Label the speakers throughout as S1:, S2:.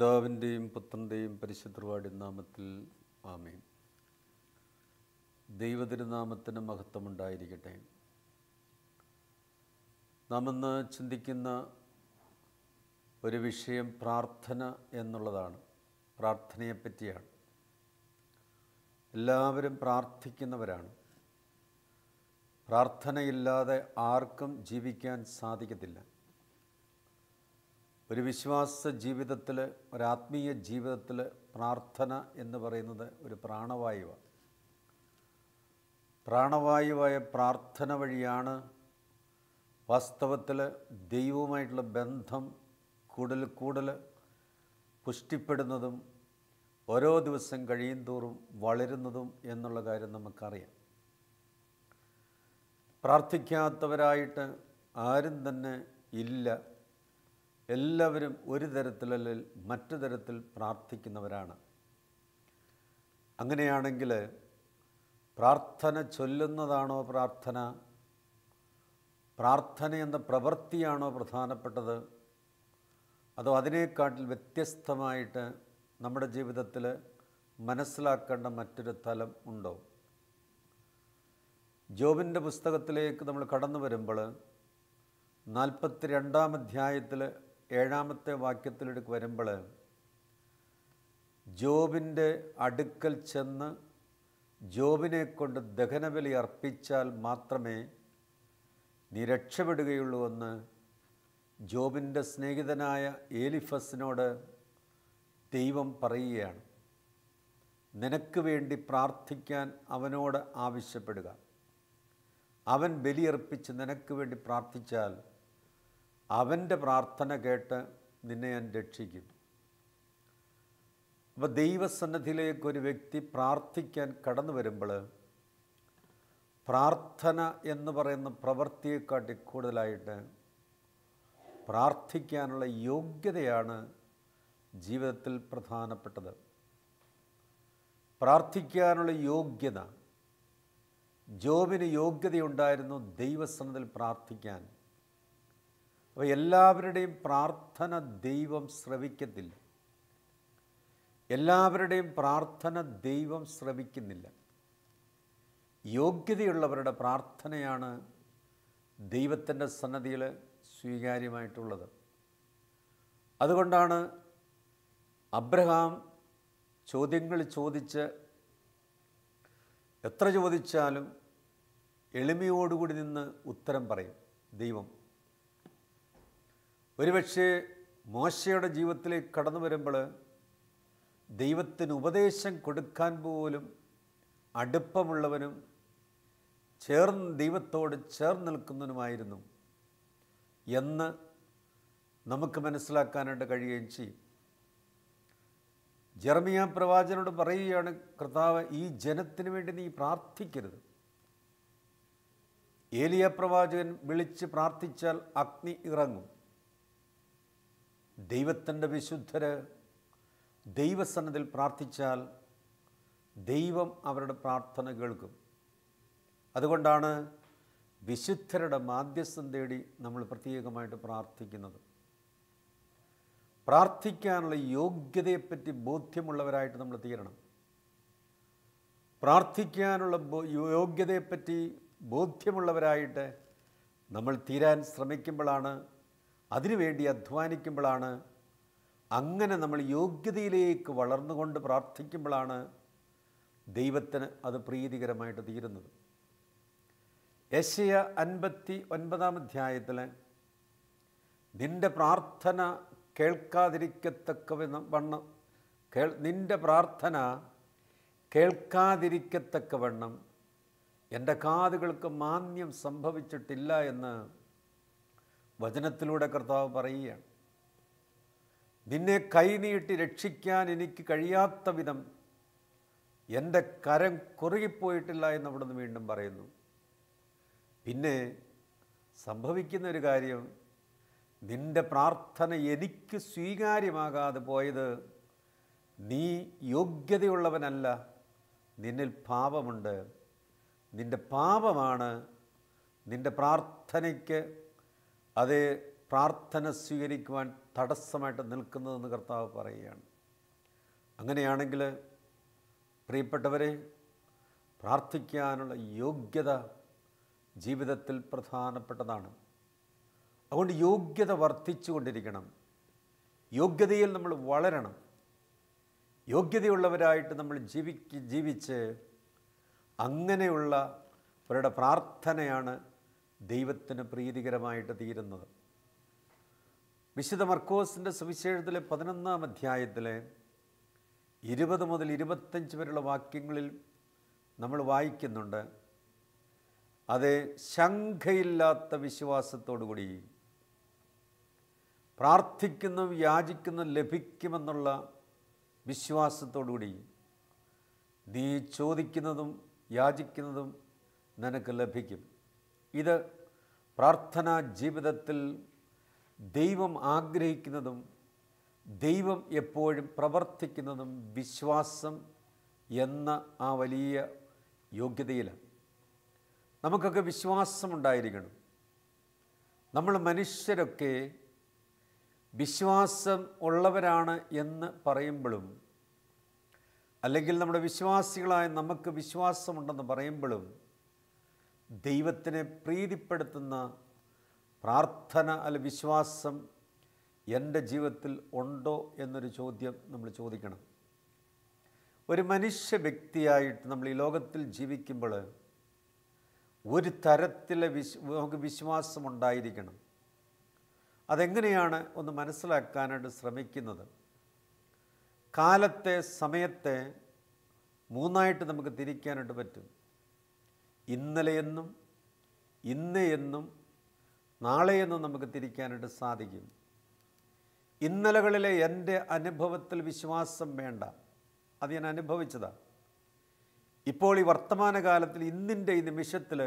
S1: പിതാവിന്റെയും പുത്രന്റെയും പരിശുദ്ധവാടി നാമത്തിൽ ആമേൻ. ദൈവതിരുനാമത്തിന് മഹത്വമുണ്ടായിരിക്കട്ടെ. നാം ഇന്ന് ചിന്തിക്കുന്ന ഒരു വിഷയം പ്രാർത്ഥന എന്നുള്ളതാണ്. പ്രാർത്ഥനയെപ്പറ്റിയാണ്. എല്ലാവരും പ്രാർത്ഥിക്കുന്നവരാണ്. പ്രാർത്ഥനയില്ലാതെ ആർക്കും ജീവിക്കാൻ സാധിക്കത്തില്ല. ഒരു വിശ്വാസ ജീവിതത്തിൽ ഒരാത്മീയ ജീവിതത്തിൽ പ്രാർത്ഥന എന്ന് പറയുന്നത് ഒരു പ്രാണവായുവാണ് പ്രാണവായുവായ പ്രാർത്ഥന വഴിയാണ് വാസ്തവത്തിൽ ദൈവവുമായിട്ടുള്ള ബന്ധം കൂടുതൽ കൂടുതൽ പുഷ്ടിപ്പെടുന്നതും ഓരോ ദിവസം കഴിയും തോറും വളരുന്നതും എന്നുള്ള കാര്യം നമുക്കറിയാം. പ്രാർത്ഥിക്കാത്തവരായിട്ട് ആരും തന്നെ ഇല്ല. എല്ലാവരും ഒരു തരത്തിലല്ലെങ്കിൽ മറ്റു തരത്തിൽ പ്രാർത്ഥിക്കുന്നവരാണ്. അങ്ങനെയാണെങ്കിൽ പ്രാർത്ഥന ചൊല്ലുന്നതാണോ പ്രാർത്ഥന? പ്രാർത്ഥന എന്ന പ്രവൃത്തിയാണോ പ്രധാനപ്പെട്ടത്? അതോ അതിനേക്കാട്ടിൽ വ്യത്യസ്തമായിട്ട് നമ്മുടെ ജീവിതത്തിൽ മനസ്സിലാക്കേണ്ട മറ്റൊരു തലം ഉണ്ടോ? ജോബിന്റെ പുസ്തകത്തിലേക്ക് നമ്മൾ കടന്നു വരുമ്പോൾ നാൽപ്പത്തി രണ്ടാം അധ്യായത്തിൽ ഏഴാമത്തെ വാക്യത്തിലേക്ക് വരുമ്പോൾ ജോബിന്റെ അടുക്കൽ ചെന്ന് ജോബിനെ കൊണ്ട് ദഹനബലി അർപ്പിച്ചാൽ മാത്രമേ നീ രക്ഷപ്പെടുകയുള്ളൂ എന്ന് ജോബിന്റെ സ്നേഹിതനായ ഏലിഫസിനോട് ദൈവം പറയുകയാണ്. നിനക്ക് വേണ്ടി പ്രാർത്ഥിക്കാൻ അവനോട് ആവശ്യപ്പെടുക. അവൻ ബലിയർപ്പിച്ച് നിനക്ക് വേണ്ടി പ്രാർത്ഥിച്ചാൽ അവന്റെ പ്രാർത്ഥന കേട്ട് നിന്നെ ഞാൻ രക്ഷിക്കും അപ്പോൾ ദൈവസന്നദ്ധിയിലേക്ക് ഒരു വ്യക്തി പ്രാർത്ഥിക്കാൻ കടന്നു വരുമ്പോൾ പ്രാർത്ഥന എന്ന് പറയുന്ന പ്രവൃത്തിയെക്കാട്ടി കൂടുതലായിട്ട് പ്രാർത്ഥിക്കാനുള്ള യോഗ്യതയാണ് ജീവിതത്തിൽ പ്രധാനപ്പെട്ടത്. പ്രാർത്ഥിക്കാനുള്ള യോഗ്യത ജോബിന് യോഗ്യതയുണ്ടായിരുന്നു ദൈവസന്നതിൽ പ്രാർത്ഥിക്കാൻ. അപ്പോൾ എല്ലാവരുടെയും പ്രാർത്ഥന ദൈവം ശ്രവിക്കത്തില്ല. എല്ലാവരുടെയും പ്രാർത്ഥന ദൈവം ശ്രവിക്കുന്നില്ല. യോഗ്യതയുള്ളവരുടെ പ്രാർത്ഥനയാണ് ദൈവത്തിന്റെ സന്നദ്ധിയിൽ സ്വീകാര്യമായിട്ടുള്ളത്. അതുകൊണ്ടാണ് അബ്രഹാം ചോദ്യങ്ങൾ ചോദിച്ച് എത്ര ചോദിച്ചാലും എളിമയോടുകൂടി നിന്ന് ഉത്തരം പറയും. ദൈവം ഒരുപക്ഷെ മോശയുടെ ജീവിതത്തിലേക്ക് കടന്നു വരുമ്പോൾ ദൈവത്തിന് ഉപദേശം കൊടുക്കാൻ പോലും അടുപ്പമുള്ളവനും ചേർന്ന് ദൈവത്തോട് ചേർന്ന് നിൽക്കുന്നവനുമായിരുന്നു എന്ന് നമുക്ക് മനസ്സിലാക്കാനായിട്ട് കഴിയുകയും ചെയ്യും. ജർമിയ പ്രവാചനോട് പറയുകയാണ് കർത്താവ് ഈ ജനത്തിന് വേണ്ടി നീ പ്രാർത്ഥിക്കരുത്. ഏലിയ പ്രവാചകൻ വിളിച്ച് പ്രാർത്ഥിച്ചാൽ അഗ്നി ഇറങ്ങും. ദൈവത്തിന്റെ വിശുദ്ധര് ദൈവസന്നതിൽ പ്രാർത്ഥിച്ചാൽ ദൈവം അവരുടെ പ്രാർത്ഥന കേൾക്കും. അതുകൊണ്ടാണ് വിശുദ്ധരുടെ മാധ്യസ്ഥം തേടി നമ്മൾ പ്രത്യേകമായിട്ട് പ്രാർത്ഥിക്കുന്നത്. പ്രാർത്ഥിക്കാനുള്ള യോഗ്യതയെപ്പറ്റി ബോധ്യമുള്ളവരായിട്ട് നമ്മൾ തീരണം. പ്രാർത്ഥിക്കാനുള്ള യോഗ്യതയെപ്പറ്റി ബോധ്യമുള്ളവരായിട്ട് നമ്മൾ തീരാൻ ശ്രമിക്കുമ്പോഴാണ് അതിനുവേണ്ടി അധ്വാനിക്കുമ്പോഴാണ് അങ്ങനെ നമ്മൾ യോഗ്യതയിലേക്ക് വളർന്നുകൊണ്ട് പ്രാർത്ഥിക്കുമ്പോഴാണ് ദൈവത്തിന് അത് പ്രീതികരമായിട്ട് തീരുന്നത്. യശയ അൻപത്തി ഒൻപതാം അധ്യായത്തിൽ നിന്റെ പ്രാർത്ഥന കേൾക്കാതിരിക്കത്തക്ക വണ്ണം കേൾ നിന്റെ പ്രാർത്ഥന കേൾക്കാതിരിക്കത്തക്ക വണ്ണം എന്റെ കാതുകൾക്ക് മാന്യം സംഭവിച്ചിട്ടില്ല എന്ന് വചനത്തിലൂടെ കർത്താവ് പറയുകയാണ്. നിന്നെ കൈനീട്ടി രക്ഷിക്കാൻ എനിക്ക് കഴിയാത്ത വിധം എന്റെ കരം കുറുകിപ്പോയിട്ടില്ല എന്ന് അവിടുന്ന് വീണ്ടും പറയുന്നു. പിന്നെ സംഭവിക്കുന്ന ഒരു കാര്യം നിന്റെ പ്രാർത്ഥന എനിക്ക് സ്വീകാര്യമാകാതെ പോയത് നീ യോഗ്യതയുള്ളവനല്ല നിന്നിൽ പാപമുണ്ട്. നിന്റെ പാപമാണ് നിന്റെ പ്രാർത്ഥനയ്ക്ക് അത് പ്രാർത്ഥന സ്വീകരിക്കുവാൻ തടസ്സമായിട്ട് നിൽക്കുന്നതെന്ന് കർത്താവ് പറയുകയാണ്. അങ്ങനെയാണെങ്കിൽ പ്രിയപ്പെട്ടവരെ പ്രാർത്ഥിക്കാനുള്ള യോഗ്യത ജീവിതത്തിൽ പ്രധാനപ്പെട്ടതാണ്. അതുകൊണ്ട് യോഗ്യത വർദ്ധിച്ചു കൊണ്ടിരിക്കണം യോഗ്യതയിൽ നമ്മൾ വളരണം. യോഗ്യതയുള്ളവരായിട്ട് നമ്മൾ ജീവിക്ക് ജീവിച്ച് അങ്ങനെയുള്ള അവരുടെ പ്രാർത്ഥനയാണ് ദൈവത്തിന് പ്രീതികരമായിട്ട് തീരുന്നത്. വിശുദ്ധ മർക്കോസിന്റെ സുവിശേഷത്തിലെ പതിനൊന്നാം അധ്യായത്തിലെ ഇരുപത് മുതൽ ഇരുപത്തഞ്ച് വരെയുള്ള വാക്യങ്ങളിൽ നമ്മൾ വായിക്കുന്നുണ്ട് അത് ശങ്കയില്ലാത്ത വിശ്വാസത്തോടുകൂടി പ്രാർത്ഥിക്കുന്നു യാചിക്കുന്നു ലഭിക്കുമെന്നുള്ള വിശ്വാസത്തോടുകൂടി നീ ചോദിക്കുന്നതും യാചിക്കുന്നതും നിനക്ക് ലഭിക്കും. ഇത് പ്രാർത്ഥനാ ജീവിതത്തിൽ ദൈവം ആഗ്രഹിക്കുന്നതും ദൈവം എപ്പോഴും പ്രവർത്തിക്കുന്നതും വിശ്വാസം എന്ന ആ വലിയ യോഗ്യതയിലാണ്. നമുക്കൊക്കെ വിശ്വാസമുണ്ടായിരിക്കണം. നമ്മൾ മനുഷ്യരൊക്കെ വിശ്വാസം ഉള്ളവരാണ് എന്ന് പറയുമ്പോഴും അല്ലെങ്കിൽ നമ്മുടെ വിശ്വാസികളായ നമുക്ക് വിശ്വാസമുണ്ടെന്ന് പറയുമ്പോഴും ദൈവത്തിനെ പ്രീതിപ്പെടുത്തുന്ന പ്രാർത്ഥന അല്ല വിശ്വാസം എന്റെ ജീവിതത്തിൽ ഉണ്ടോ എന്നൊരു ചോദ്യം നമ്മൾ ചോദിക്കണം. ഒരു മനുഷ്യ വ്യക്തിയായിട്ട് നമ്മൾ ഈ ലോകത്തിൽ ജീവിക്കുമ്പോൾ ഒരു തരത്തിലെ വിശ് നമുക്ക് വിശ്വാസം ഉണ്ടായിരിക്കണം. അതെങ്ങനെയാണ് ഒന്ന് മനസ്സിലാക്കാനായിട്ട് ശ്രമിക്കുന്നത്? കാലത്തെ സമയത്തെ മൂന്നായിട്ട് നമുക്ക് തിരിക്കാനായിട്ട് പറ്റും. ഇന്നലെയെന്നും ഇന്നെയെന്നും നാളെയെന്നും നമുക്ക് തിരിക്കാനായിട്ട് സാധിക്കും. ഇന്നലകളിലെ എന്റെ അനുഭവത്തിൽ വിശ്വാസം വേണ്ട. അത് ഞാൻ അനുഭവിച്ചതാണ് ഇപ്പോൾ ഈ വർത്തമാനകാലത്തിൽ ഇന്നിന്റെ ഈ നിമിഷത്തിൽ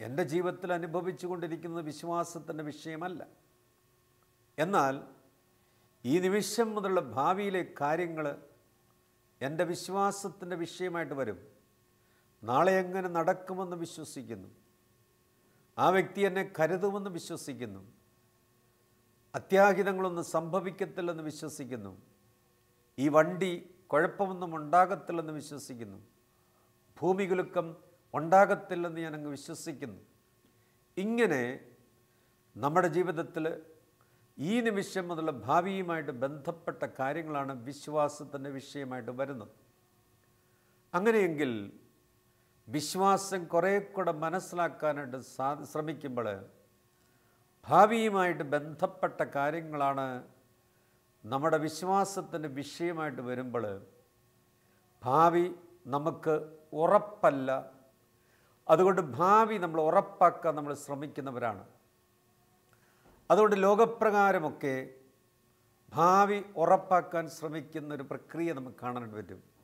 S1: എന്റെ ജീവിതത്തിൽ അനുഭവിച്ചു കൊണ്ടിരിക്കുന്നത് വിശ്വാസത്തിന്റെ വിഷയമല്ല. എന്നാൽ ഈ നിമിഷം മുതലുള്ള ഭാവിയിലെ കാര്യങ്ങൾ എന്റെ വിശ്വാസത്തിന്റെ വിഷയമായിട്ട് വരും. നാളെ എങ്ങനെ നടക്കുമെന്ന് വിശ്വസിക്കുന്നു. ആ വ്യക്തി എന്നെ കരുതുമെന്ന് വിശ്വസിക്കുന്നു. അത്യാഹിതങ്ങളൊന്നും സംഭവിക്കത്തില്ലെന്ന് വിശ്വസിക്കുന്നു. ഈ വണ്ടി കുഴപ്പമൊന്നും ഉണ്ടാകത്തില്ലെന്ന് വിശ്വസിക്കുന്നു. ഭൂമി കുലുക്കം ഉണ്ടാകത്തില്ലെന്ന് ഞാൻ അങ്ങ് വിശ്വസിക്കുന്നു. ഇങ്ങനെ നമ്മുടെ ജീവിതത്തിൽ ഈ നിമിഷം മുതലുള്ള ഭാവിയുമായിട്ട് ബന്ധപ്പെട്ട കാര്യങ്ങളാണ് വിശ്വാസത്തിന്റെ വിഷയമായിട്ട് വരുന്നത്. അങ്ങനെയെങ്കിൽ വിശ്വാസം കുറേ കൂടെ മനസ്സിലാക്കാനായിട്ട് സാ ശ്രമിക്കുമ്പോൾ ഭാവിയുമായിട്ട് ബന്ധപ്പെട്ട കാര്യങ്ങളാണ് നമ്മുടെ വിശ്വാസത്തിന്റെ വിഷയമായിട്ട് വരുമ്പോൾ ഭാവി നമുക്ക് ഉറപ്പല്ല. അതുകൊണ്ട് ഭാവി നമ്മൾ ഉറപ്പാക്കാൻ നമ്മൾ ശ്രമിക്കുന്നവരാണ്. അതുകൊണ്ട് ലോകപ്രകാരമൊക്കെ ഭാവി ഉറപ്പാക്കാൻ ശ്രമിക്കുന്ന ഒരു പ്രക്രിയ നമുക്ക് കാണാൻ പറ്റും.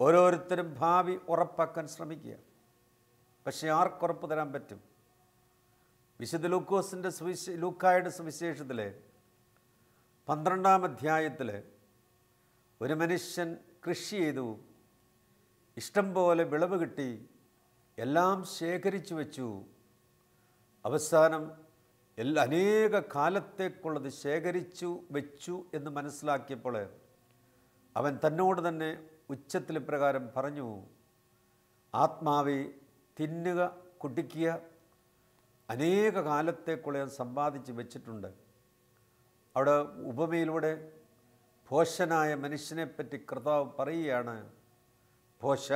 S1: ഓരോരുത്തരും ഭാവി ഉറപ്പാക്കാൻ ശ്രമിക്കുക. പക്ഷേ ആർക്കുറപ്പ് തരാൻ പറ്റും? വിശുദ്ധ ലൂക്കോസിന്റെ സുവിശേ ലൂക്കായുടെ സുവിശേഷത്തിൽ പന്ത്രണ്ടാം അധ്യായത്തിൽ ഒരു മനുഷ്യൻ കൃഷി ചെയ്തു. ഇഷ്ടം പോലെ വിളവ് കിട്ടി. എല്ലാം ശേഖരിച്ചു വെച്ചു. അവസാനം എല്ലാ അനേക കാലത്തേക്കുള്ളത് ശേഖരിച്ചു വെച്ചു എന്ന് മനസ്സിലാക്കിയപ്പോൾ അവൻ തന്നോട് തന്നെ ഉച്ചത്തിൽ പ്രകാരം പറഞ്ഞു ആത്മാവെ തിന്നുക കുടിക്കുക അനേക കാലത്തേക്കുള്ള ഞാൻ സമ്പാദിച്ച് വെച്ചിട്ടുണ്ട്. അവിടെ ഉപമയിലൂടെ ഭോഷനായ മനുഷ്യനെപ്പറ്റി കർത്താവ് പറയുകയാണ് ഭോഷ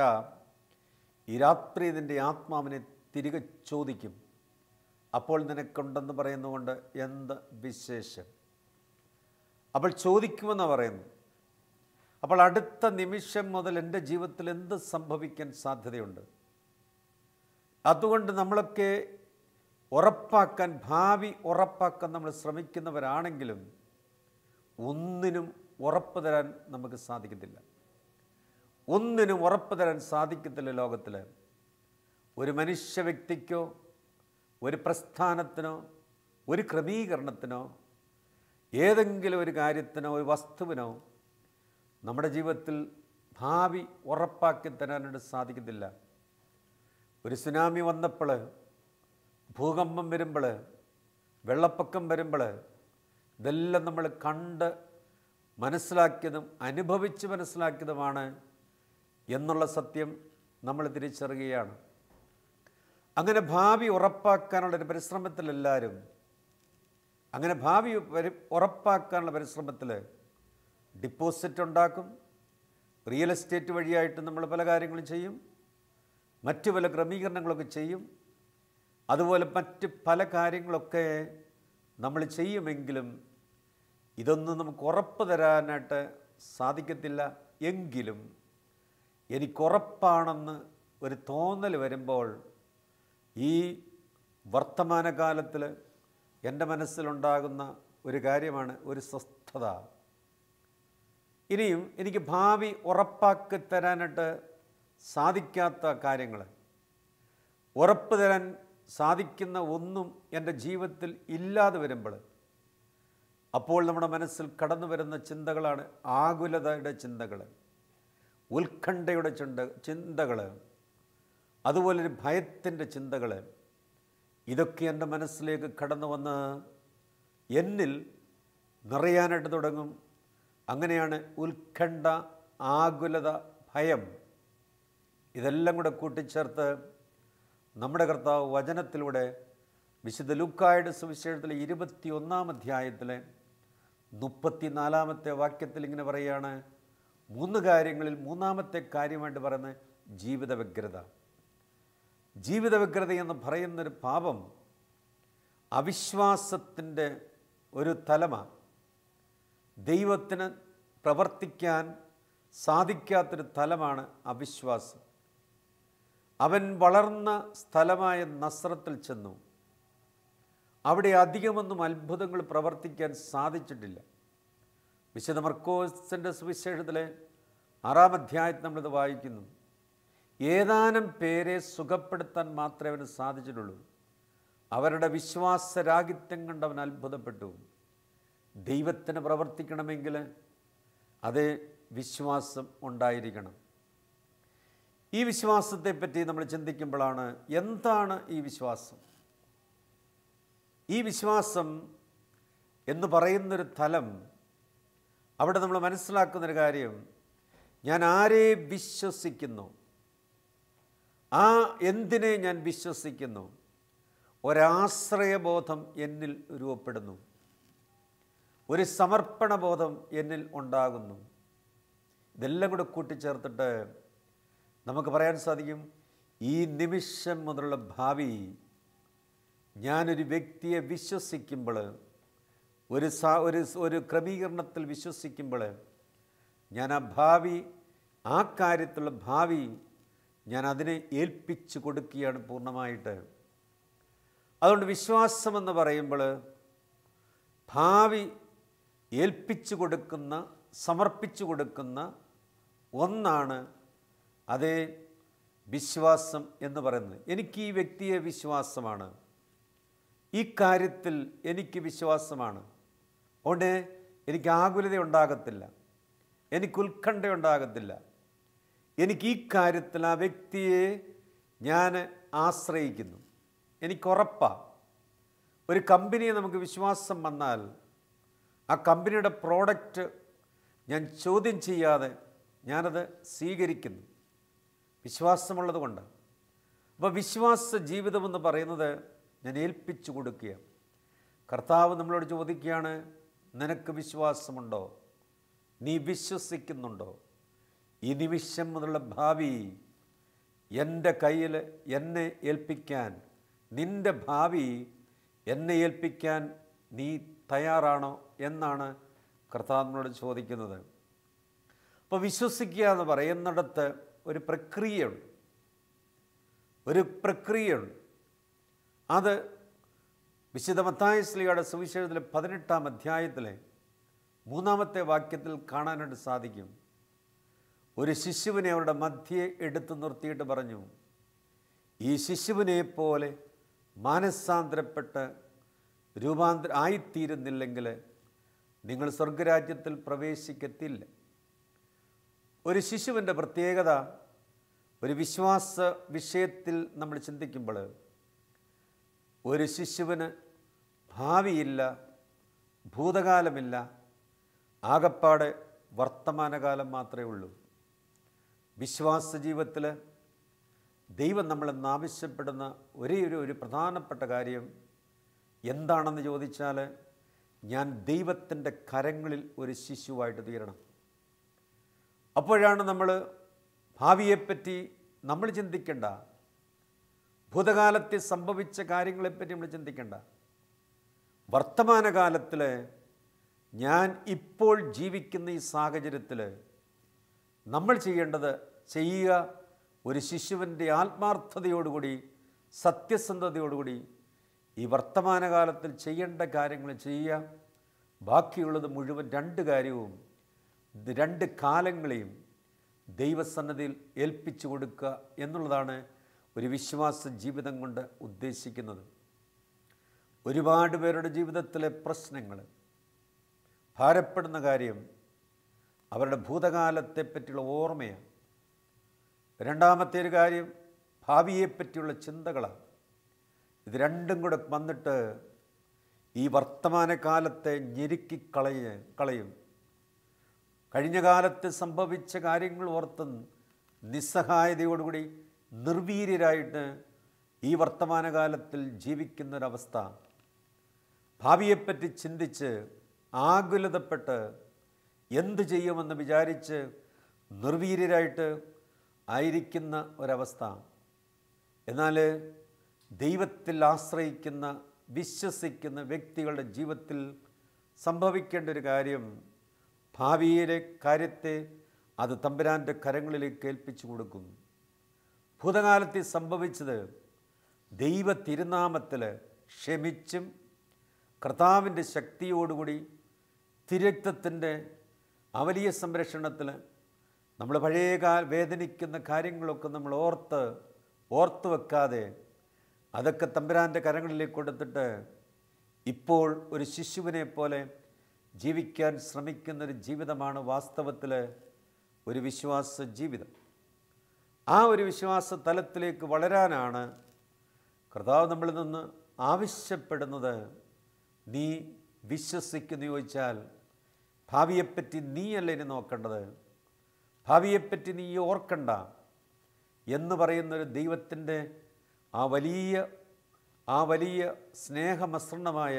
S1: ഈ രാത്രി നിന്റെ ആത്മാവിനെ തിരികെ ചോദിക്കും. അപ്പോൾ നിനക്കുണ്ടെന്ന് പറയുന്നതുകൊണ്ട് എന്ത് വിശേഷം? അപ്പോൾ ചോദിക്കുമെന്നാണ് പറയുന്നു അപ്പോൾ അടുത്ത നിമിഷം മുതൽ എന്റെ ജീവിതത്തിൽ എന്ത് സംഭവിക്കാൻ സാധ്യതയുണ്ട്? അതുകൊണ്ട് നമ്മളൊക്കെ ഉറപ്പാക്കാൻ ഭാവി ഉറപ്പാക്കാൻ നമ്മൾ ശ്രമിക്കുന്നവരാണെങ്കിലും ഒന്നിനും ഉറപ്പ് തരാൻ നമുക്ക് സാധിക്കത്തില്ല. ഒന്നിനും ഉറപ്പ് തരാൻ സാധിക്കത്തില്ല ലോകത്തിൽ ഒരു മനുഷ്യ വ്യക്തിക്കോ ഒരു പ്രസ്ഥാനത്തിനോ ഒരു ക്രമീകരണത്തിനോ ഏതെങ്കിലും ഒരു കാര്യത്തിനോ ഒരു വസ്തുവിനോ നമ്മുടെ ജീവിതത്തിൽ ഭാവി ഉറപ്പാക്കി തരാനായിട്ട് സാധിക്കത്തില്ല. ഒരു സുനാമി വന്നപ്പോൾ ഭൂകമ്പം വരുമ്പോൾ വെള്ളപ്പൊക്കം വരുമ്പോൾ ഇതെല്ലാം നമ്മൾ കണ്ട് മനസ്സിലാക്കിയതും അനുഭവിച്ച് മനസ്സിലാക്കിയതുമാണ് എന്നുള്ള സത്യം നമ്മൾ തിരിച്ചറിയുകയാണ്. അങ്ങനെ ഭാവി ഉറപ്പാക്കാനുള്ളൊരു പരിശ്രമത്തിൽ എല്ലാവരും അങ്ങനെ ഭാവി ഉറപ്പാക്കാനുള്ള പരിശ്രമത്തിൽ ഡിപ്പോസിറ്റ് ഉണ്ടാക്കും. റിയൽ എസ്റ്റേറ്റ് വഴിയായിട്ട് നമ്മൾ പല കാര്യങ്ങളും ചെയ്യും. മറ്റു പല ക്രമീകരണങ്ങളൊക്കെ ചെയ്യും. അതുപോലെ മറ്റ് പല കാര്യങ്ങളൊക്കെ നമ്മൾ ചെയ്യുമെങ്കിലും ഇതൊന്നും നമുക്ക് ഉറപ്പ് തരാനായിട്ട് സാധിക്കത്തില്ല. എങ്കിലും എനിക്കുറപ്പാണെന്ന് ഒരു തോന്നൽ വരുമ്പോൾ ഈ വർത്തമാനകാലത്തിൽ എന്റെ മനസ്സിലുണ്ടാകുന്ന ഒരു കാര്യമാണ് ഒരു സ്വസ്ഥത. ഇനിയും എനിക്ക് ഭാവി ഉറപ്പാക്കി തരാനായിട്ട് സാധിക്കാത്ത കാര്യങ്ങൾ. ഉറപ്പ് തരാൻ സാധിക്കുന്ന ഒന്നും എന്റെ ജീവിതത്തിൽ ഇല്ലാതെ വരുമ്പോൾ അപ്പോൾ നമ്മുടെ മനസ്സിൽ കടന്നു വരുന്ന ചിന്തകളാണ് ആകുലതയുടെ ചിന്തകൾ ഉത്കണ്ഠയുടെ ചിന്ത ചിന്തകൾ അതുപോലെ ഒരു ഭയത്തിന്റെ ചിന്തകൾ. ഇതൊക്കെ എന്റെ മനസ്സിലേക്ക് കടന്നു വന്ന് എന്നിൽ നിറയാനായിട്ട് തുടങ്ങും. അങ്ങനെയാണ് ഉത്കണ്ഠ ആകുലത ഭയം ഇതെല്ലാം കൂടെ കൂട്ടിച്ചേർത്ത് നമ്മുടെ കർത്താവ് വചനത്തിലൂടെ വിശുദ്ധ ലുക്കായുടെ സുവിശേഷത്തിലെ ഇരുപത്തി ഒന്നാം അധ്യായത്തിലെ മുപ്പത്തിനാലാമത്തെ വാക്യത്തിൽ ഇങ്ങനെ പറയുകയാണ്. മൂന്ന് കാര്യങ്ങളിൽ മൂന്നാമത്തെ കാര്യമായിട്ട് പറയുന്നത് ജീവിത വ്യഗ്രത ജീവിത വ്യഗ്രത എന്ന് പറയുന്നൊരു പാപം അവിശ്വാസത്തിന്റെ ഒരു തലമാണ് ദൈവത്തിന് പ്രവർത്തിക്കാൻ സാധിക്കാത്തൊരു തലമാണ് അവിശ്വാസം. അവൻ വളർന്ന സ്ഥലമായ നസ്രത്തിൽ ചെന്നു. അവിടെ അധികമൊന്നും അത്ഭുതങ്ങൾ പ്രവർത്തിക്കാൻ സാധിച്ചിട്ടില്ല. വിശുദ്ധ മർക്കോസിന്റെ സുവിശേഷത്തിലെ ആറാം അധ്യായത്തിൽ നമ്മളിത് വായിക്കുന്നു. ഏതാനും പേരെ സുഖപ്പെടുത്താൻ മാത്രമേ അവന് സാധിച്ചിട്ടുള്ളൂ. അവരുടെ വിശ്വാസരാഹിത്യം കണ്ട് അവൻ അത്ഭുതപ്പെട്ടു. ദൈവത്തിന് പ്രവർത്തിക്കണമെങ്കിൽ അത് വിശ്വാസം ഉണ്ടായിരിക്കണം. ഈ വിശ്വാസത്തെപ്പറ്റി നമ്മൾ ചിന്തിക്കുമ്പോഴാണ് എന്താണ് ഈ വിശ്വാസം? ഈ വിശ്വാസം എന്ന് പറയുന്നൊരു തലം അവിടെ നമ്മൾ മനസ്സിലാക്കുന്നൊരു കാര്യം ഞാൻ ആരെ വിശ്വസിക്കുന്നു? ആ എന്തിനെ ഞാൻ വിശ്വസിക്കുന്നു? ഒരാശ്രയബോധം എന്നിൽ രൂപപ്പെടുന്നു. ഒരു സമർപ്പണബോധം എന്നിൽ ഉണ്ടാകുന്നു. ഇതെല്ലാം കൂടെ കൂട്ടിച്ചേർത്തിട്ട് നമുക്ക് പറയാൻ സാധിക്കും ഈ നിമിഷം മുതലുള്ള ഭാവി ഞാനൊരു വ്യക്തിയെ വിശ്വസിക്കുമ്പോൾ ഒരു സാ ഒരു ഒരു ക്രമീകരണത്തിൽ വിശ്വസിക്കുമ്പോൾ ഞാൻ ആ ഭാവി ആ കാര്യത്തിലുള്ള ഭാവി ഞാൻ അതിനെ ഏൽപ്പിച്ചു കൊടുക്കുകയാണ് പൂർണമായിട്ട്. അതുകൊണ്ട് വിശ്വാസമെന്ന് പറയുമ്പോൾ ഭാവി ഏൽപ്പിച്ചു കൊടുക്കുന്ന സമർപ്പിച്ചു കൊടുക്കുന്ന ഒന്നാണ് അതേ വിശ്വാസം എന്ന് പറയുന്നത്. എനിക്ക് ഈ വ്യക്തിയെ വിശ്വാസമാണ്. ഈ കാര്യത്തിൽ എനിക്ക് വിശ്വാസമാണ്. അതുകൊണ്ട് എനിക്ക് ആകുലത ഉണ്ടാകത്തില്ല. എനിക്ക് ഉത്കണ്ഠ ഉണ്ടാകത്തില്ല. എനിക്ക് ഈ കാര്യത്തിൽ ആ വ്യക്തിയെ ഞാൻ ആശ്രയിക്കുന്നു. എനിക്കുറപ്പാണ് ഒരു കമ്പനിയെ നമുക്ക് വിശ്വാസം വന്നാൽ ആ കമ്പനിയുടെ പ്രോഡക്റ്റ് ഞാൻ ചോദ്യം ചെയ്യാതെ ഞാനത് സ്വീകരിക്കുന്നു. വിശ്വാസമുള്ളത് കൊണ്ട്. അപ്പോൾ വിശ്വാസ ജീവിതമെന്ന് പറയുന്നത് ഞാൻ ഏൽപ്പിച്ചു കൊടുക്കുക കർത്താവ് നമ്മളോട് ചോദിക്കുകയാണ് നിനക്ക് വിശ്വാസമുണ്ടോ? നീ വിശ്വസിക്കുന്നുണ്ടോ? ഈ നിമിഷം മുതലുള്ള ഭാവി എന്റെ കയ്യിൽ എന്നെ ഏൽപ്പിക്കാൻ നിന്റെ ഭാവി എന്നെ ഏൽപ്പിക്കാൻ നീ തയ്യാറാണോ എന്നാണ് കർത്താവിനോട് ചോദിക്കുന്നത്. അപ്പോൾ വിശ്വസിക്കുക എന്ന് പറയുന്നിടത്ത് ഒരു പ്രക്രിയയുണ്ട്. ഒരു പ്രക്രിയയുണ്ട്. അത് വിശുദ്ധ മത്തായ സ്ലിയുടെ സുവിശേഷത്തിലെ പതിനെട്ടാം അധ്യായത്തിലെ മൂന്നാമത്തെ വാക്യത്തിൽ കാണാനായിട്ട് സാധിക്കും. ഒരു ശിശുവിനെ അവരുടെ മധ്യയെ എടുത്തു നിർത്തിയിട്ട് പറഞ്ഞു ഈ ശിശുവിനെ പോലെ മാനസാന്തരപ്പെട്ട് രൂപാന്തര ആയിത്തീരുന്നില്ലെങ്കിൽ നിങ്ങൾ സ്വർഗരാജ്യത്തിൽ പ്രവേശിക്കത്തില്ല. ഒരു ശിശുവിന്റെ പ്രത്യേകത ഒരു വിശ്വാസ വിഷയത്തിൽ നമ്മൾ ചിന്തിക്കുമ്പോൾ ഒരു ശിശുവിന് ഭാവിയില്ല ഭൂതകാലമില്ല ആകപ്പാട് വർത്തമാനകാലം മാത്രമേ ഉള്ളൂ. വിശ്വാസ ജീവിതത്തിൽ ദൈവം നമ്മളെന്ന് ആവശ്യപ്പെടുന്ന ഒരേ ഒരു പ്രധാനപ്പെട്ട കാര്യം എന്താണെന്ന് ചോദിച്ചാൽ ഞാൻ ദൈവത്തിന്റെ കരങ്ങളിൽ ഒരു ശിശുവായിട്ട് തീരണം. അപ്പോഴാണ് നമ്മൾ ഭാവിയെപ്പറ്റി നമ്മൾ ചിന്തിക്കേണ്ട. ഭൂതകാലത്തിൽ സംഭവിച്ച കാര്യങ്ങളെപ്പറ്റി നമ്മൾ ചിന്തിക്കേണ്ട. വർത്തമാനകാലത്തിൽ ഞാൻ ഇപ്പോൾ ജീവിക്കുന്ന ഈ സാഹചര്യത്തിൽ നമ്മൾ ചെയ്യേണ്ടത് ചെയ്യുക ഒരു ശിശുവിന്റെ ആത്മാർത്ഥതയോടുകൂടി സത്യസന്ധതയോടുകൂടി ഈ വർത്തമാനകാലത്തിൽ ചെയ്യേണ്ട കാര്യങ്ങൾ ചെയ്യുക. ബാക്കിയുള്ളത് മുഴുവൻ രണ്ട് കാര്യവും രണ്ട് കാലങ്ങളെയും ദൈവസന്നതിയിൽ ഏൽപ്പിച്ചു കൊടുക്കുക എന്നുള്ളതാണ് ഒരു വിശ്വാസ ജീവിതം കൊണ്ട് ഉദ്ദേശിക്കുന്നത്. ഒരുപാട് പേരുടെ ജീവിതത്തിലെ പ്രശ്നങ്ങൾ ഭാരപ്പെടുന്ന കാര്യം അവരുടെ ഭൂതകാലത്തെ പറ്റിയുള്ള ഓർമ്മയാണ്. രണ്ടാമത്തെ ഒരു കാര്യം ഭാവിയെപ്പറ്റിയുള്ള ചിന്തകളാണ്. ഇത് രണ്ടും കൂടെ വന്നിട്ട് ഈ വർത്തമാനകാലത്തെ ഞെരുക്കിക്കളയ കളയും. കഴിഞ്ഞ കാലത്ത് സംഭവിച്ച കാര്യങ്ങൾ ഓർത്ത് നിസ്സഹായതയോടുകൂടി നിർവീര്യരായിട്ട് ഈ വർത്തമാനകാലത്തിൽ ജീവിക്കുന്നൊരവസ്ഥ. ഭാവിയെപ്പറ്റി ചിന്തിച്ച് ആകുലതപ്പെട്ട് എന്തു ചെയ്യുമെന്ന് വിചാരിച്ച് നിർവീര്യരായിട്ട് ആയിരിക്കുന്ന ഒരവസ്ഥ. എന്നാൽ ദൈവത്തിൽ ആശ്രയിക്കുന്ന വിശ്വസിക്കുന്ന വ്യക്തികളുടെ ജീവിതത്തിൽ സംഭവിക്കേണ്ട ഒരു കാര്യം ഭാവിയിലെ കാര്യത്തെ അത് തമ്പുരാന്റെ കരങ്ങളിലേക്ക് ഏൽപ്പിച്ചു കൊടുക്കും. ഭൂതകാലത്തിൽ സംഭവിച്ചത് ദൈവ തിരുനാമത്തിൽ ക്ഷമിച്ചും കർത്താവിന്റെ ശക്തിയോടുകൂടി തിരക്തത്തിന്റെ അവലിയ സംരക്ഷണത്തിൽ നമ്മൾ പഴയകാല വേദനിക്കുന്ന കാര്യങ്ങളൊക്കെ നമ്മൾ ഓർത്ത് ഓർത്ത് വെക്കാതെ അതൊക്കെ തമ്പുരാന്റെ കരങ്ങളിലേക്ക് കൊടുത്തിട്ട് ഇപ്പോൾ ഒരു ശിശുവിനെ പോലെ ജീവിക്കാൻ ശ്രമിക്കുന്നൊരു ജീവിതമാണ് വാസ്തവത്തിൽ ഒരു വിശ്വാസ ജീവിതം. ആ ഒരു വിശ്വാസ തലത്തിലേക്ക് വളരാനാണ് കർത്താവ് നമ്മളിൽ നിന്ന് ആവശ്യപ്പെടുന്നത്. നീ വിശ്വസിക്കുന്നു ചോദിച്ചാൽ ഭാവിയെപ്പറ്റി നീയല്ല ഇനി നോക്കേണ്ടത്. ഭാവിയെപ്പറ്റി നീ ഓർക്കണ്ട എന്ന് പറയുന്നൊരു ദൈവത്തിന്റെ ആ വലിയ ആ വലിയ സ്നേഹമസൃണമായ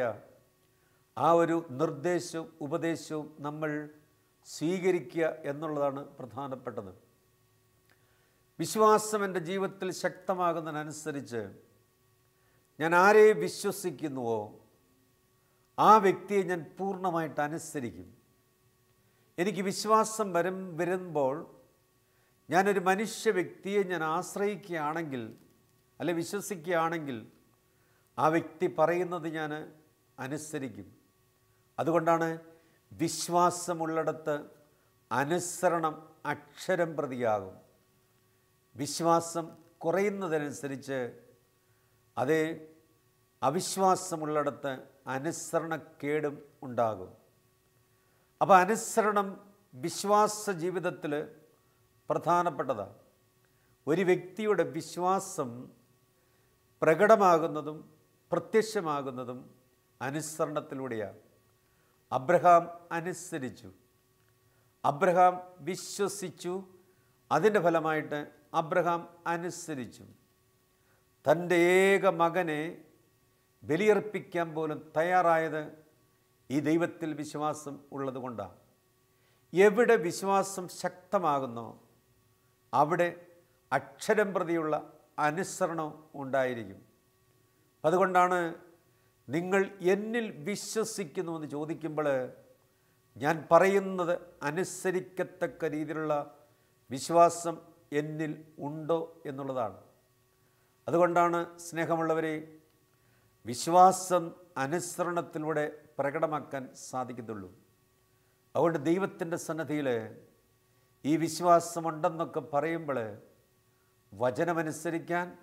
S1: ആ ഒരു നിർദ്ദേശവും ഉപദേശവും നമ്മൾ സ്വീകരിക്കുക എന്നുള്ളതാണ് പ്രധാനപ്പെട്ടത്. വിശ്വാസം എന്റെ ജീവിതത്തിൽ ശക്തമാകുന്നതിനനുസരിച്ച് ഞാൻ ആരെ വിശ്വസിക്കുന്നുവോ ആ വ്യക്തിയെ ഞാൻ പൂർണമായിട്ട് അനുസരിക്കും. എനിക്ക് വിശ്വാസം വരും വരുമ്പോൾ ഞാനൊരു മനുഷ്യ വ്യക്തിയെ ഞാൻ ആശ്രയിക്കുകയാണെങ്കിൽ അല്ലെ വിശ്വസിക്കുകയാണെങ്കിൽ ആ വ്യക്തി പറയുന്നത് ഞാൻ അനുസരിക്കും. അതുകൊണ്ടാണ് വിശ്വാസമുള്ളിടത്ത് അനുസരണം അക്ഷരം പ്രതിയാകും. വിശ്വാസം കുറയുന്നതനുസരിച്ച് അതേ അവിശ്വാസമുള്ളിടത്ത് അനുസരണക്കേടും ഉണ്ടാകും. അപ്പോൾ അനുസരണം വിശ്വാസ ജീവിതത്തിൽ പ്രധാനപ്പെട്ടതാണ്. ഒരു വ്യക്തിയുടെ വിശ്വാസം പ്രകടമാകുന്നതും പ്രത്യക്ഷമാകുന്നതും അനുസരണത്തിലൂടെയാണ്. അബ്രഹാം അനുസരിച്ചു. അബ്രഹാം വിശ്വസിച്ചു. അതിന്റെ ഫലമായിട്ട് അബ്രഹാം അനുസരിച്ചു. തന്റെ ഏക മകനെ ബലിയർപ്പിക്കാൻ പോലും തയ്യാറായത് ഈ ദൈവത്തിൽ വിശ്വാസം ഉള്ളതുകൊണ്ടാണ് എവിടെ വിശ്വാസം ശക്തമാകുന്നോ അവിടെ അക്ഷരം പ്രതിയുള്ള അനുസരണം ഉണ്ടായിരിക്കും. അതുകൊണ്ടാണ് നിങ്ങൾ എന്നിൽ വിശ്വസിക്കുന്നുവെന്ന് ചോദിക്കുമ്പോൾ ഞാൻ പറയുന്നത് അനുസരിക്കത്തക്ക രീതിയിലുള്ള വിശ്വാസം എന്നിൽ ഉണ്ടോ എന്നുള്ളതാണ്. അതുകൊണ്ടാണ് സ്നേഹമുള്ളവരെ വിശ്വാസം അനുസരണത്തിലൂടെ പ്രകടമാക്കാൻ സാധിക്കത്തുള്ളൂ. അതുകൊണ്ട് ദൈവത്തിന്റെ സന്നദ്ധിയിൽ ഈ വിശ്വാസമുണ്ടെന്നൊക്കെ പറയുമ്പോൾ വചനമനുസരിക്കാൻ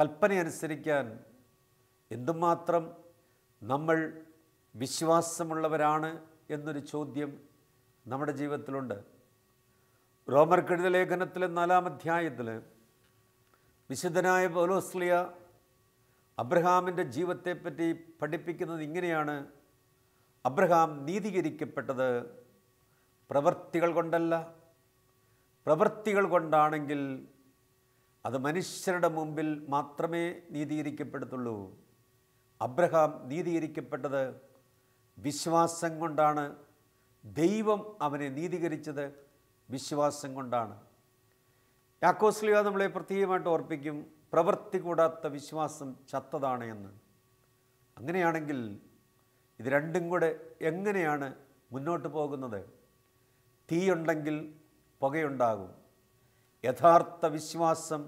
S1: കൽപ്പനയനുസരിക്കാൻ എന്തുമാത്രം നമ്മൾ വിശ്വാസമുള്ളവരാണ് എന്നൊരു ചോദ്യം നമ്മുടെ ജീവിതത്തിലുണ്ട്. റോമർ റോമർക്കെഴുത ലേഖനത്തിലെ നാലാം അധ്യായത്തിൽ വിശുദ്ധനായ പൗലോസ്ലിയ അബ്രഹാമിന്റെ ജീവിതത്തെപ്പറ്റി പഠിപ്പിക്കുന്നത് ഇങ്ങനെയാണ്. അബ്രഹാം നീതീകരിക്കപ്പെട്ടത് പ്രവൃത്തികൾ കൊണ്ടല്ല. പ്രവൃത്തികൾ കൊണ്ടാണെങ്കിൽ അത് മനുഷ്യരുടെ മുമ്പിൽ മാത്രമേ നീതീകരിക്കപ്പെടത്തുള്ളൂ. അബ്രഹാം നീതീകരിക്കപ്പെട്ടത് വിശ്വാസം കൊണ്ടാണ്. ദൈവം അവനെ നീതീകരിച്ചത് വിശ്വാസം കൊണ്ടാണ്. യാക്കോസ്ലിയ നമ്മളെ പ്രത്യേകമായിട്ട് ഓർപ്പിക്കും പ്രവൃത്തി കൂടാത്ത വിശ്വാസം ചത്തതാണ് എന്ന്. അങ്ങനെയാണെങ്കിൽ ഇത് രണ്ടും കൂടെ എങ്ങനെയാണ് മുന്നോട്ട് പോകുന്നത്? തീയുണ്ടെങ്കിൽ പുകയുണ്ടാകും. യഥാർത്ഥ വിശ്വാസം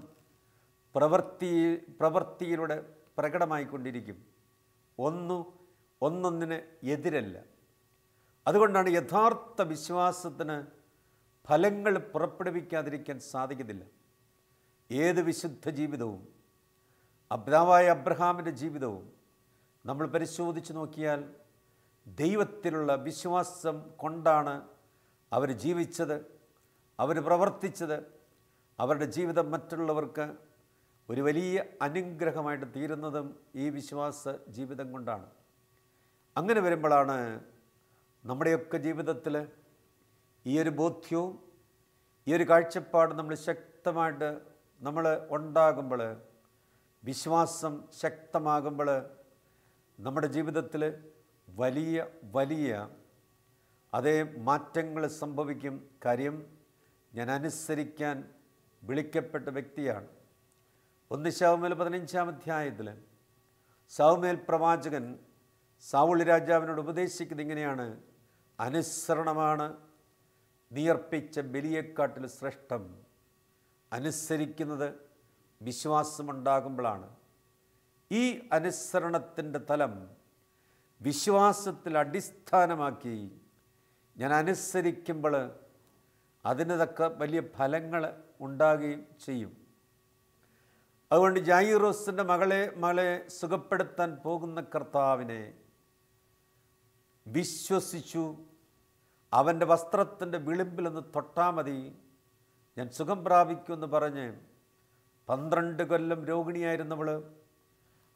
S1: പ്രവൃത്തി പ്രവൃത്തിയിലൂടെ പ്രകടമായിക്കൊണ്ടിരിക്കും. ഒന്ന് ഒന്നൊന്നിന് എതിരല്ല. അതുകൊണ്ടാണ് യഥാർത്ഥ വിശ്വാസത്തിന് ഫലങ്ങൾ പുറപ്പെടുവിക്കാതിരിക്കാൻ സാധിക്കുന്നില്ല ഏത് വിശുദ്ധ ജീവിതവും അബ്രാവായ അബ്രഹാമിന്റെ ജീവിതവും നമ്മൾ പരിശോധിച്ച് നോക്കിയാൽ ദൈവത്തിലുള്ള വിശ്വാസം കൊണ്ടാണ് അവർ ജീവിച്ചത് അവർ പ്രവർത്തിച്ചത്. അവരുടെ ജീവിതം മറ്റുള്ളവർക്ക് ഒരു വലിയ അനുഗ്രഹമായിട്ട് തീരുന്നതും ഈ വിശ്വാസ ജീവിതം കൊണ്ടാണ്. അങ്ങനെ വരുമ്പോഴാണ് നമ്മുടെയൊക്കെ ജീവിതത്തിൽ ഈ ഒരു ബോധ്യവും ഈ ഒരു കാഴ്ചപ്പാട് നമ്മൾ ശക്തമായിട്ട് നമ്മൾ ഉണ്ടാകുമ്പോൾ വിശ്വാസം ശക്തമാകുമ്പോൾ നമ്മുടെ ജീവിതത്തിൽ വലിയ വലിയ അതേ മാറ്റങ്ങൾ സംഭവിക്കും കാര്യം ഞാൻ അനുസരിക്കാൻ വിളിക്കപ്പെട്ട വ്യക്തിയാണ്. ഒന്ന് ശവമേൽ പതിനഞ്ചാം അധ്യായത്തിൽ സൗമേൽ പ്രവാചകൻ സാവുളി രാജാവിനോട് ഉപദേശിക്കുന്നത് ഇങ്ങനെയാണ്. അനുസരണമാണ് നിയർപ്പിച്ച ബലിയെക്കാട്ടിൽ ശ്രേഷ്ഠം. അനുസരിക്കുന്നത് വിശ്വാസമുണ്ടാകുമ്പോഴാണ്. ഈ അനുസരണത്തിന്റെ തലം വിശ്വാസത്തിൽ അടിസ്ഥാനമാക്കി ഞാൻ അനുസരിക്കുമ്പോൾ അതിന് തക്ക വലിയ ഫലങ്ങൾ ഉണ്ടാകുകയും ചെയ്യും. അതുകൊണ്ട് ജായിറോസിന്റെ മകളെ മകളെ സുഖപ്പെടുത്താൻ പോകുന്ന കർത്താവിനെ വിശ്വസിച്ചു. അവന്റെ വസ്ത്രത്തിന്റെ വിളിമ്പിലൊന്ന് തൊട്ടാൽ മതി. ഞാൻ സുഖം പ്രാപിക്കുമെന്ന് പറഞ്ഞ് പന്ത്രണ്ട് കൊല്ലം രോഗിണിയായിരുന്നവൾ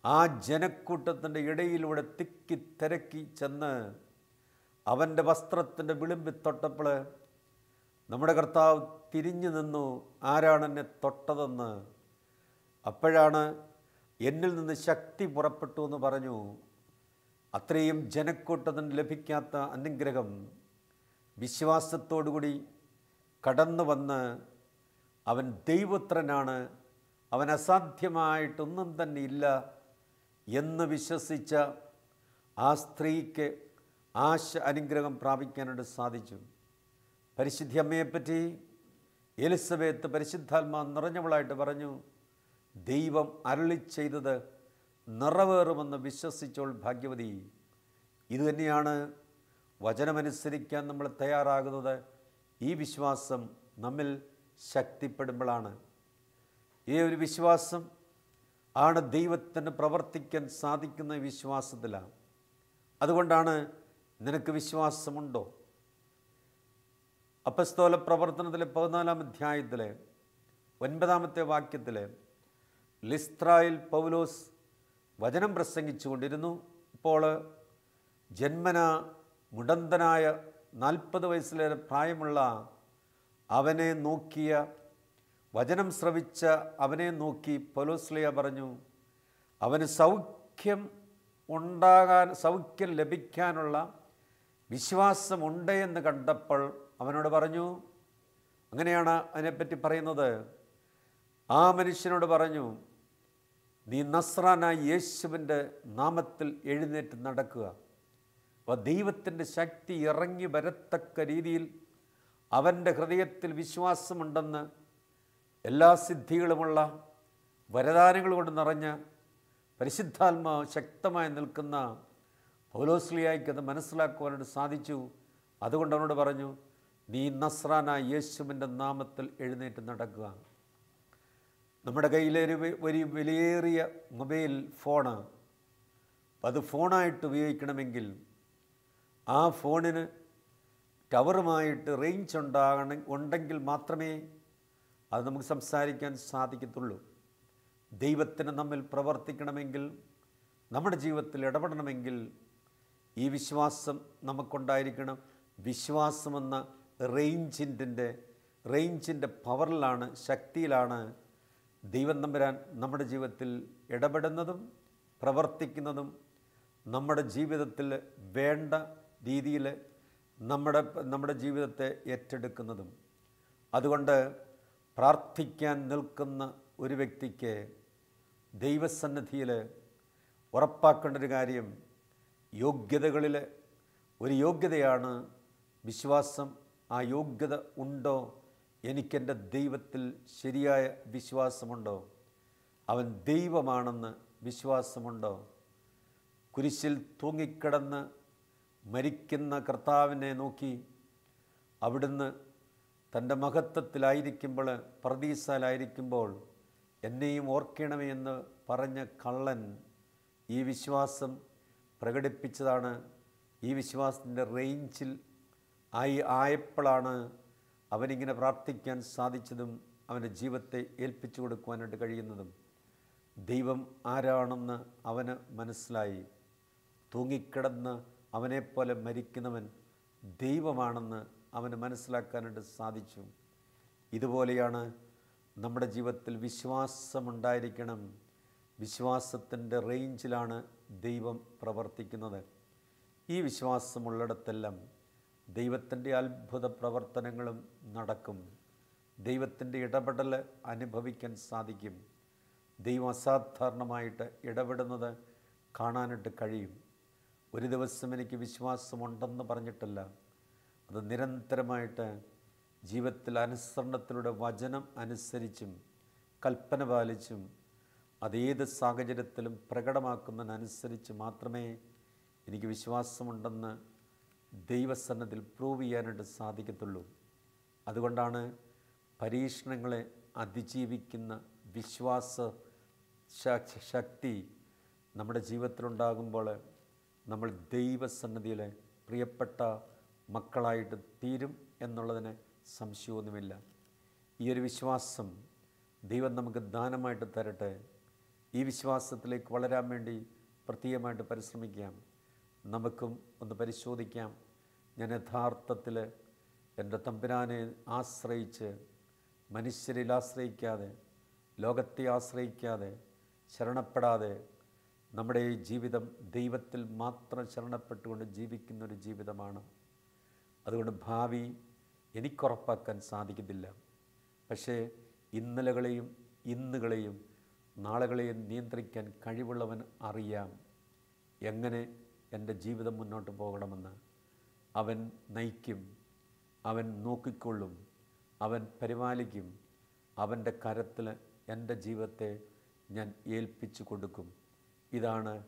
S1: ആ ജനക്കൂട്ടത്തിന്റെ ഇടയിലൂടെ തിക്കി തിരക്കി ചെന്ന് അവന്റെ വസ്ത്രത്തിന്റെ വിളിമ്പിൽ തൊട്ടപ്പോൾ നമ്മുടെ കർത്താവ് തിരിഞ്ഞു നിന്നു ആരാണ് എന്നെ തൊട്ടതെന്ന്. അപ്പോഴാണ് എന്നിൽ നിന്ന് ശക്തി പുറപ്പെട്ടു എന്ന് പറഞ്ഞു. അത്രയും ജനക്കൂട്ടത്തിന് ലഭിക്കാത്ത അനുഗ്രഹം വിശ്വാസത്തോടുകൂടി കടന്നു വന്ന് അവൻ ദൈവത്രനാണ്. അവൻ അസാധ്യമായിട്ടൊന്നും തന്നെ ഇല്ല എന്ന് വിശ്വസിച്ച ആ സ്ത്രീക്ക് ആശ അനുഗ്രഹം പ്രാപിക്കാനായിട്ട് സാധിച്ചു. പരിശുദ്ധി അമ്മയെപ്പറ്റി എലിസബത്ത് പരിശുദ്ധാത്മാ നിറഞ്ഞവളായിട്ട് പറഞ്ഞു ദൈവം അരളി ചെയ്തത് നിറവേറുമെന്ന് വിശ്വസിച്ചോൾ ഭാഗ്യവതി. ഇതുതന്നെയാണ് വചനമനുസരിക്കാൻ നമ്മൾ തയ്യാറാകുന്നത്. ഈ വിശ്വാസം നമ്മിൽ ശക്തിപ്പെടുമ്പോഴാണ്. ഈ ഒരു വിശ്വാസം ആണ് ദൈവത്തിന് പ്രവർത്തിക്കാൻ സാധിക്കുന്ന വിശ്വാസത്തിലാണ്. അതുകൊണ്ടാണ് നിനക്ക് വിശ്വാസമുണ്ടോ? അപ്പസ്തോല പ്രവർത്തനത്തിലെ പതിനാലാം അധ്യായത്തിലെ ഒൻപതാമത്തെ വാക്യത്തിലെ ലിസ്ത്രായിൽ പൗലോസ് വചനം പ്രസംഗിച്ചുകൊണ്ടിരുന്നു. ഇപ്പോൾ ജന്മന മുടന്തനായ നാൽപ്പത് വയസ്സിലേറെ പ്രായമുള്ള അവനെ നോക്കിയ വചനം ശ്രവിച്ച അവനെ നോക്കി പൗലോസ്ലിയ പറഞ്ഞു അവന് സൗഖ്യം ഉണ്ടാകാൻ സൗഖ്യം ലഭിക്കാനുള്ള വിശ്വാസമുണ്ട് എന്ന് കണ്ടപ്പോൾ അവനോട് പറഞ്ഞു അങ്ങനെയാണ് അതിനെപ്പറ്റി പറയുന്നത്. ആ മനുഷ്യനോട് പറഞ്ഞു നീ നസ്രാന യേശുവിന്റെ നാമത്തിൽ എഴുന്നേറ്റ് നടക്കുക. അപ്പോൾ ദൈവത്തിന്റെ ശക്തി ഇറങ്ങി വരത്തക്ക രീതിയിൽ അവന്റെ ഹൃദയത്തിൽ വിശ്വാസമുണ്ടെന്ന് എല്ലാ സിദ്ധികളുമുള്ള വരദാനങ്ങൾ കൊണ്ട് നിറഞ്ഞ പരിശുദ്ധാത്മാവ് ശക്തമായി നിൽക്കുന്ന പൗലോസ്ലിയായിക്ക് മനസ്സിലാക്കുവാനായിട്ട് സാധിച്ചു. അതുകൊണ്ട് അവനോട് പറഞ്ഞു നീ നസ്രാന യേശുവിന്റെ നാമത്തിൽ എഴുന്നേറ്റ് നടക്കുക. നമ്മുടെ കയ്യിലൊരു ഒരു വിലയേറിയ മൊബൈൽ ഫോണ്. അത് ഫോണായിട്ട് ഉപയോഗിക്കണമെങ്കിൽ ആ ഫോണിന് ടവറുമായിട്ട് റേഞ്ച് ഉണ്ടാകണ ഉണ്ടെങ്കിൽ മാത്രമേ അത് നമുക്ക് സംസാരിക്കാൻ സാധിക്കത്തുള്ളൂ. ദൈവത്തിന് നമ്മിൽ പ്രവർത്തിക്കണമെങ്കിൽ നമ്മുടെ ജീവിതത്തിൽ ഇടപെടണമെങ്കിൽ ഈ വിശ്വാസം നമുക്കുണ്ടായിരിക്കണം. വിശ്വാസമെന്ന റേഞ്ചിന്റെ റേഞ്ചിന്റെ പവറിലാണ് ശക്തിയിലാണ് ദൈവം നമ്പരാൻ നമ്മുടെ ജീവിതത്തിൽ ഇടപെടുന്നതും പ്രവർത്തിക്കുന്നതും നമ്മുടെ ജീവിതത്തിൽ വേണ്ട രീതിയിൽ നമ്മുടെ നമ്മുടെ ജീവിതത്തെ ഏറ്റെടുക്കുന്നതും. അതുകൊണ്ട് പ്രാർത്ഥിക്കാൻ നിൽക്കുന്ന ഒരു വ്യക്തിക്ക് ദൈവസന്നിധിയിൽ ഉറപ്പാക്കേണ്ട ഒരു കാര്യം യോഗ്യതകളിൽ ഒരു യോഗ്യതയാണ് വിശ്വാസം ആ യോഗ്യത ഉണ്ടോ? എനിക്കെന്റെ ദൈവത്തിൽ ശരിയായ വിശ്വാസമുണ്ടോ? അവൻ ദൈവമാണെന്ന് വിശ്വാസമുണ്ടോ? കുരിശിൽ തൂങ്ങിക്കിടന്ന് മരിക്കുന്ന കർത്താവിനെ നോക്കി അവിടുന്ന് തന്റെ മഹത്വത്തിലായിരിക്കുമ്പോൾ പ്രതീസാലായിരിക്കുമ്പോൾ എന്നെയും ഓർക്കണമേ എന്ന് പറഞ്ഞ കള്ളൻ ഈ വിശ്വാസം പ്രകടിപ്പിച്ചതാണ്. ഈ വിശ്വാസത്തിന്റെ റേഞ്ചിൽ ആയി ആയപ്പോഴാണ് അവനിങ്ങനെ പ്രാർത്ഥിക്കാൻ സാധിച്ചതും അവന്റെ ജീവിതത്തെ ഏൽപ്പിച്ചു കൊടുക്കുവാനായിട്ട് കഴിയുന്നതും. ദൈവം ആരാണെന്ന് അവന് മനസ്സിലായി. തൂങ്ങിക്കിടന്ന് അവനെപ്പോലെ മരിക്കുന്നവൻ ദൈവമാണെന്ന് അവന് മനസ്സിലാക്കാനായിട്ട് സാധിച്ചു. ഇതുപോലെയാണ് നമ്മുടെ ജീവിതത്തിൽ വിശ്വാസമുണ്ടായിരിക്കണം. വിശ്വാസത്തിന്റെ റേഞ്ചിലാണ് ദൈവം പ്രവർത്തിക്കുന്നത്. ഈ വിശ്വാസമുള്ളിടത്തെല്ലാം ദൈവത്തിന്റെ അത്ഭുത പ്രവർത്തനങ്ങളും നടക്കും. ദൈവത്തിന്റെ ഇടപെടൽ അനുഭവിക്കാൻ സാധിക്കും. ദൈവം അസാധാരണമായിട്ട് ഇടപെടുന്നത് കാണാനായിട്ട് കഴിയും. ഒരു ദിവസം എനിക്ക് വിശ്വാസമുണ്ടെന്ന് പറഞ്ഞിട്ടില്ല. അത് നിരന്തരമായിട്ട് ജീവിതത്തിൽ അനുസരണത്തിലൂടെ വചനം അനുസരിച്ചും കൽപ്പന പാലിച്ചും അതേത് സാഹചര്യത്തിലും പ്രകടമാക്കുന്നതിനനുസരിച്ച് മാത്രമേ എനിക്ക് വിശ്വാസമുണ്ടെന്ന് ദൈവസന്നതിൽ പ്രൂവ് ചെയ്യാനായിട്ട് സാധിക്കത്തുള്ളൂ. അതുകൊണ്ടാണ് പരീക്ഷണങ്ങളെ അതിജീവിക്കുന്ന വിശ്വാസ ശക്തി നമ്മുടെ ജീവിതത്തിലുണ്ടാകുമ്പോൾ നമ്മൾ ദൈവസന്നദ്ധിയിലെ പ്രിയപ്പെട്ട മക്കളായിട്ട് തീരും എന്നുള്ളതിന് സംശയമൊന്നുമില്ല. ഈ ഒരു വിശ്വാസം ദൈവം നമുക്ക് ദാനമായിട്ട് തരട്ടെ. ഈ വിശ്വാസത്തിലേക്ക് വളരാൻ വേണ്ടി പ്രത്യേകമായിട്ട് പരിശ്രമിക്കാം. നമുക്കും ഒന്ന് പരിശോധിക്കാം. ഞാൻ യഥാർത്ഥത്തിൽ എന്റെ തമ്പുരാനെ ആശ്രയിച്ച് മനുഷ്യരിൽ ആശ്രയിക്കാതെ ലോകത്തെ ആശ്രയിക്കാതെ ശരണപ്പെടാതെ നമ്മുടെ ഈ ജീവിതം ദൈവത്തിൽ മാത്രം ശരണപ്പെട്ടുകൊണ്ട് ജീവിക്കുന്നൊരു ജീവിതമാണ്. അതുകൊണ്ട് ഭാവി എനിക്കുറപ്പാക്കാൻ സാധിക്കത്തില്ല. പക്ഷേ ഇന്നലകളെയും ഇന്നുകളെയും നാളുകളെയും നിയന്ത്രിക്കാൻ കഴിവുള്ളവൻ അറിയാം. എങ്ങനെ? എന്റെ ജീവിതം മുന്നോട്ട് പോകണമെന്ന് അവൻ നയിക്കും അവൻ നോക്കിക്കൊള്ളും അവൻ പരിപാലിക്കും അവന്റെ കരത്തിൽ എന്റെ ജീവിതത്തെ ഞാൻ ഏൽപ്പിച്ചു കൊടുക്കും. ഇതാണ്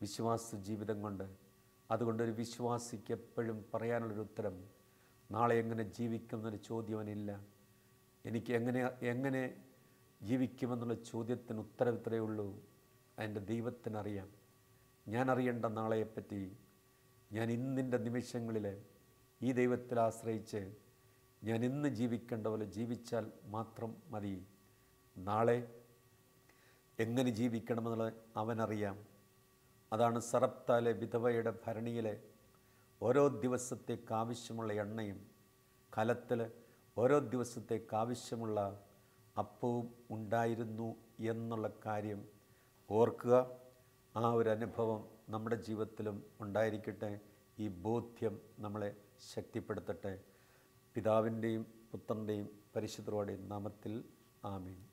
S1: വിശ്വാസ ജീവിതം കൊണ്ട്. അതുകൊണ്ടൊരു വിശ്വാസിക്ക് എപ്പോഴും പറയാനുള്ളൊരു ഉത്തരം നാളെ എങ്ങനെ ജീവിക്കുമെന്നൊരു ചോദ്യം അവനില്ല എനിക്ക് എങ്ങനെ എങ്ങനെ ജീവിക്കുമെന്നുള്ള ചോദ്യത്തിന് ഉത്തരവിത്രയുള്ളൂ അതിന്റെ ദൈവത്തിനറിയാം. ഞാൻ അറിയേണ്ട നാളെയെപ്പറ്റി ഞാൻ ഇന്നിന്റെ നിമിഷങ്ങളിൽ ഈ ദൈവത്തിൽ ആശ്രയിച്ച് ഞാൻ ഇന്ന് ജീവിക്കേണ്ട പോലെ ജീവിച്ചാൽ മാത്രം മതി. നാളെ എങ്ങനെ ജീവിക്കണമെന്നുള്ളത് അവനറിയാം. അതാണ് സറപ്താലെ വിധവയുടെ ഭരണിയിലെ ഓരോ ദിവസത്തേക്ക് ആവശ്യമുള്ള എണ്ണയും കലത്തിൽ ഓരോ ദിവസത്തേക്ക് ആവശ്യമുള്ള അപ്പവും ഉണ്ടായിരുന്നു എന്നുള്ള കാര്യം ഓർക്കുക. ആ ഒരു അനുഭവം നമ്മുടെ ജീവിതത്തിലും ഉണ്ടായിരിക്കട്ടെ. ഈ ബോധ്യം നമ്മളെ ശക്തിപ്പെടുത്തട്ടെ. പിതാവിന്റെയും പുത്രന്റെയും പരിശുദ്ധരോടെയും നാമത്തിൽ ആമീൻ.